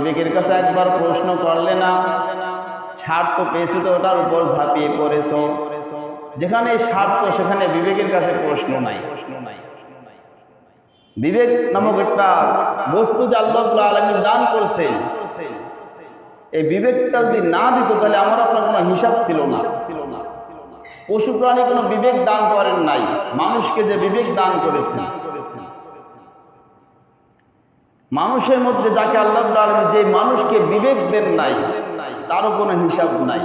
বিবেকের কাছে একবার প্রশ্ন করলে না স্বার্থ পেয়েছে তো ওটার উপর ঝাঁপিয়ে পড়েছ। যেখানে স্বার্থ সেখানে বিবেকের কাছে প্রশ্ন নাই। প্রশ্ন নাই বিবেক নামক একটা বস্তু যে আল্লাহ আলমী দান করছে, এই বিবেকটা যদি না দিত তাহলে আমার আপনার কোনো হিসাব ছিল না। পশু প্রাণী কোনো বিবেক দান করেন নাই, মানুষকে যে বিবেক দান করেছেন মানুষের মধ্যে যাকে আল্লাহ যে মানুষকে বিবেক দেন নাই, তারও কোনো হিসাব নাই।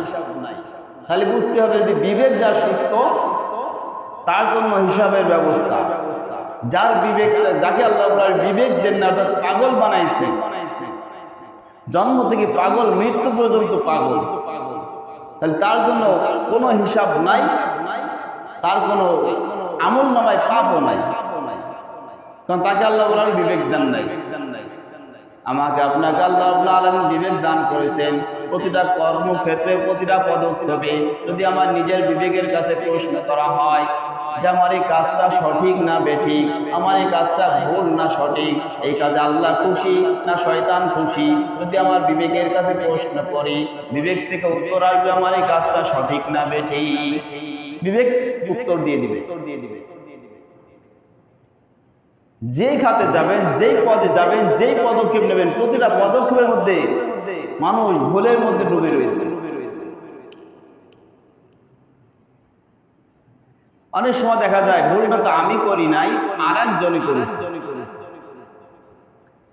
খালি বুঝতে হবে যদি বিবেক যার সুস্থ, তার জন্য হিসাবের ব্যবস্থা। যার বিবেক, যাকে আল্লাহ বিবেক দেন না, অর্থাৎ পাগল বানাইছে, জন্ম থেকে পাগল, মৃত্যু পর্যন্ত পাগল। তাহলে তার জন্য কোনো হিসাব নাই, তার কোনো আমল নামায় নাই কারণ তাকে আল্লাহ বলার বিবেক দেন নাই। আমাকে আপনাকে আল্লাহ আল্লাহ আলম বিবেক দান করেছেন। প্রতিটা কর্মক্ষেত্রে প্রতিটা পদক্ষেপে যদি আমার নিজের বিবেকের কাছে প্রশ্ন করা হয় যে আমার এই কাজটা সঠিক না বেঠিক, আমার এই কাজটা ভুল না সঠিক, এই কাজে আল্লাহ খুশি না শয়তান খুশি, যদি আমার বিবেকের কাছে প্রশ্ন করি, বিবেক থেকে উত্তর আসবে আমার এই কাজটা সঠিক না বেঠিক। বিবেক উত্তর দিয়ে দিবে উত্তর দিয়ে দিবে। যেই খাতে যাবেন, যেই পদে যাবেন, যেই পদক্ষেপ নেবেন, প্রতিটা পদক্ষেপের মধ্যে মানুষ ভুলের মধ্যে ডুবে রয়েছে। অনেক সময় দেখা যায়, ভুলটা তো আমি করি নাই আর একজনই করেছি।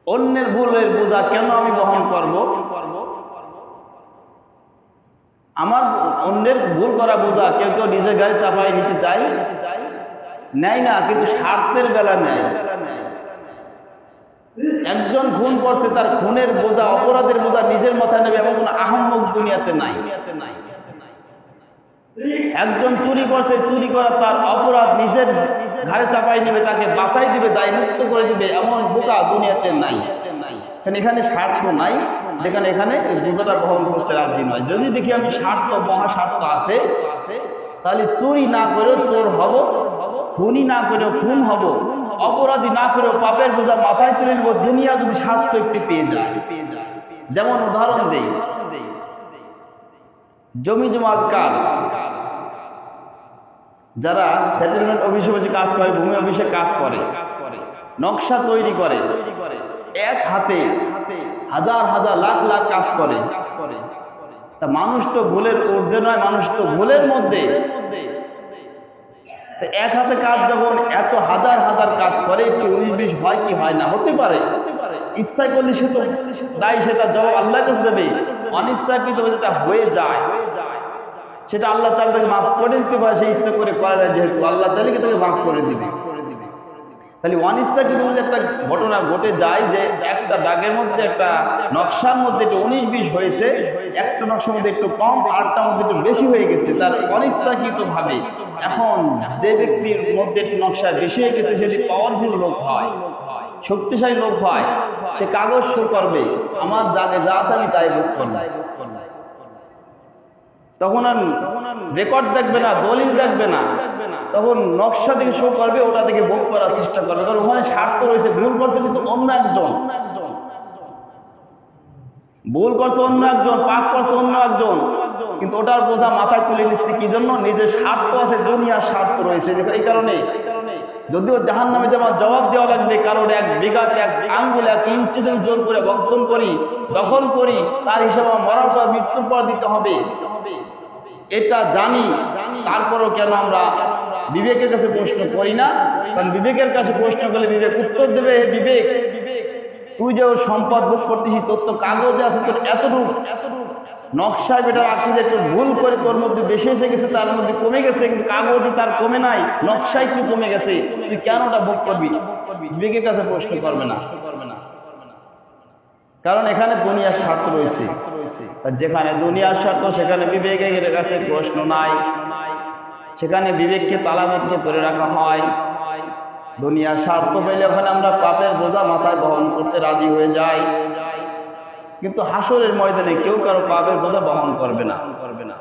অন্যের ভুলের বোঝা কেন আমি বহন করব? আমার অন্যের ভুল করা বোঝা কেউ কেউ নিজের গাড়ি চাপাই নিতে চাই নেয় না, কিন্তু স্বার্থের বেলা নেয়। একজন খুন করছে, তার খুনের বোঝা, অপরাধের বোঝা নিজের মাথায় নেবে এমন কোনো আহম্মক দুনিয়াতে নাই। একজন চুরি করছে, চুরি করা তার অপরাধ নিজের ঘাড়ে চাপাই নেবে, তাকে বাঁচাই দিবে দায় মুক্ত করে দিবে, এমন বোকা দুনিয়াতে নাই। কারণ এখানে স্বার্থ নাই, যেখানে এখানে বোঝাটা বহন করতে রাজি নয়। যদি দেখি আমি স্বার্থ মহা স্বার্থ আছে, তাহলে চুরি না করেও চোর হব। খুনি না করেও খুন হব, অপরাধী না করেও পাপের বোঝা মাথায় তুলে নেব, দুনিয়া যদি স্বার্থ একটি পেয়ে যায়। যেমন উদাহরণ দেই, জমি জমার কাজ। যারা সেটেলমেন্ট অফিসে বসে কাজ করে, ভূমি অফিসে কাজ করে, নকশা তৈরি করে, এক হাতে হাজার হাজার লাখ লাখ কাজ করে। তা মানুষ তো ভুলের ঊর্ধ্বে নয়, মানুষ তো ভুলের মধ্যে। তো এক হাতে কাজ যখন এত হাজার হাজার কাজ করে, একটু উনিশ হয় কি হয় না? হতে পারে। ইচ্ছা করলে সে তো তাই সেটা জবাব আল্লাহ কাছে দেবে। অনিচ্ছাকৃত যেটা হয়ে যায়। সেটা আল্লাহ চাল তাকে মাফ করে দিতে পারে, সে ইচ্ছা করে করা যায় যেহেতু আল্লাহ চালিকে তাকে মাফ করে দিবে? তাহলে অনিচ্ছাকৃত যদি একটা ঘটনা ঘটে যায় যে একটা দাগের মধ্যে, একটা নকশার মধ্যে একটু উনিশ বিশ হয়েছে, একটা নকশার মধ্যে একটু কম আরটার মধ্যে একটু বেশি হয়ে গেছে, তার অনিচ্ছাকৃত ভাবে এখন যে ব্যক্তির মধ্যে একটু নকশা বেশি হয়ে গেছে সেটি পাওয়ারফুল লোক হয়, শক্তিশালী লোক হয়, সে কাগজ শুরু করবে, আমার জানে যা আছে আমি তাই বুক করব তখন আর রেকর্ড দেখবে না, দলিল দেখবে না। তখন নকশা থেকে শো করবে, ওটা থেকে ভোগ করার চেষ্টা করবে। কারণ ওখানে স্বার্থ রয়েছে, ভুল করছে কিন্তু অন্য একজন। ভুল করছে অন্য একজন, পাপ করছে অন্য একজন। কিন্তু ওটার বোঝা মাথায় তুলে নিচ্ছে, কি জন্য? নিজের স্বার্থ আছে, দুনিয়ার স্বার্থ রয়েছে। এই কারণে যদিও জাহান নামে যেমন জবাব দেওয়া লাগবে, কারণ এক বিঘাতে এক আঙ্গুল এক ইঞ্চি তুমি জোর করে বক্ষণ করি, দখল করি, তার হিসাবে মরার পর মৃত্যুর পর দিতে হবে। এটা জানি, তারপরও কেন আমরা বিবেকের কাছে প্রশ্ন করি না? কারণ বিবেকের কাছে প্রশ্ন করলে বিবেক উত্তর দেবে বিবেক। তুই যে সম্পদ ভোগ করতেছি তোর তো কাগজে আছে, তোর এতটুক নকশায় বেটা রাখছি যে একটু ভুল করে তোর মধ্যে বেশি এসে গেছে, তার মধ্যে কমে গেছে, কিন্তু কাগজে তার কমে নাই নকশায় একটু কমে গেছে। তুই কেন ওটা ভোগ করবি? বিবেকের কাছে প্রশ্ন করবে না। কারণ এখানে দুনিয়ার স্বার্থ রয়েছে। যেখানে দুনিয়ার স্বার্থ, সেখানে বিবেকের কাছে প্রশ্ন নাই। সেখানে বিবেককে তালাবদ্ধ করে রাখা হয়। দুনিয়ার স্বার্থ পেলে ওখানে আমরা পাপের বোঝা মাথায় বহন করতে রাজি হয়ে যাই। কিন্তু হাসরের ময়দানে কেউ কারও পাপের বোঝা বহন করবে না করবে না।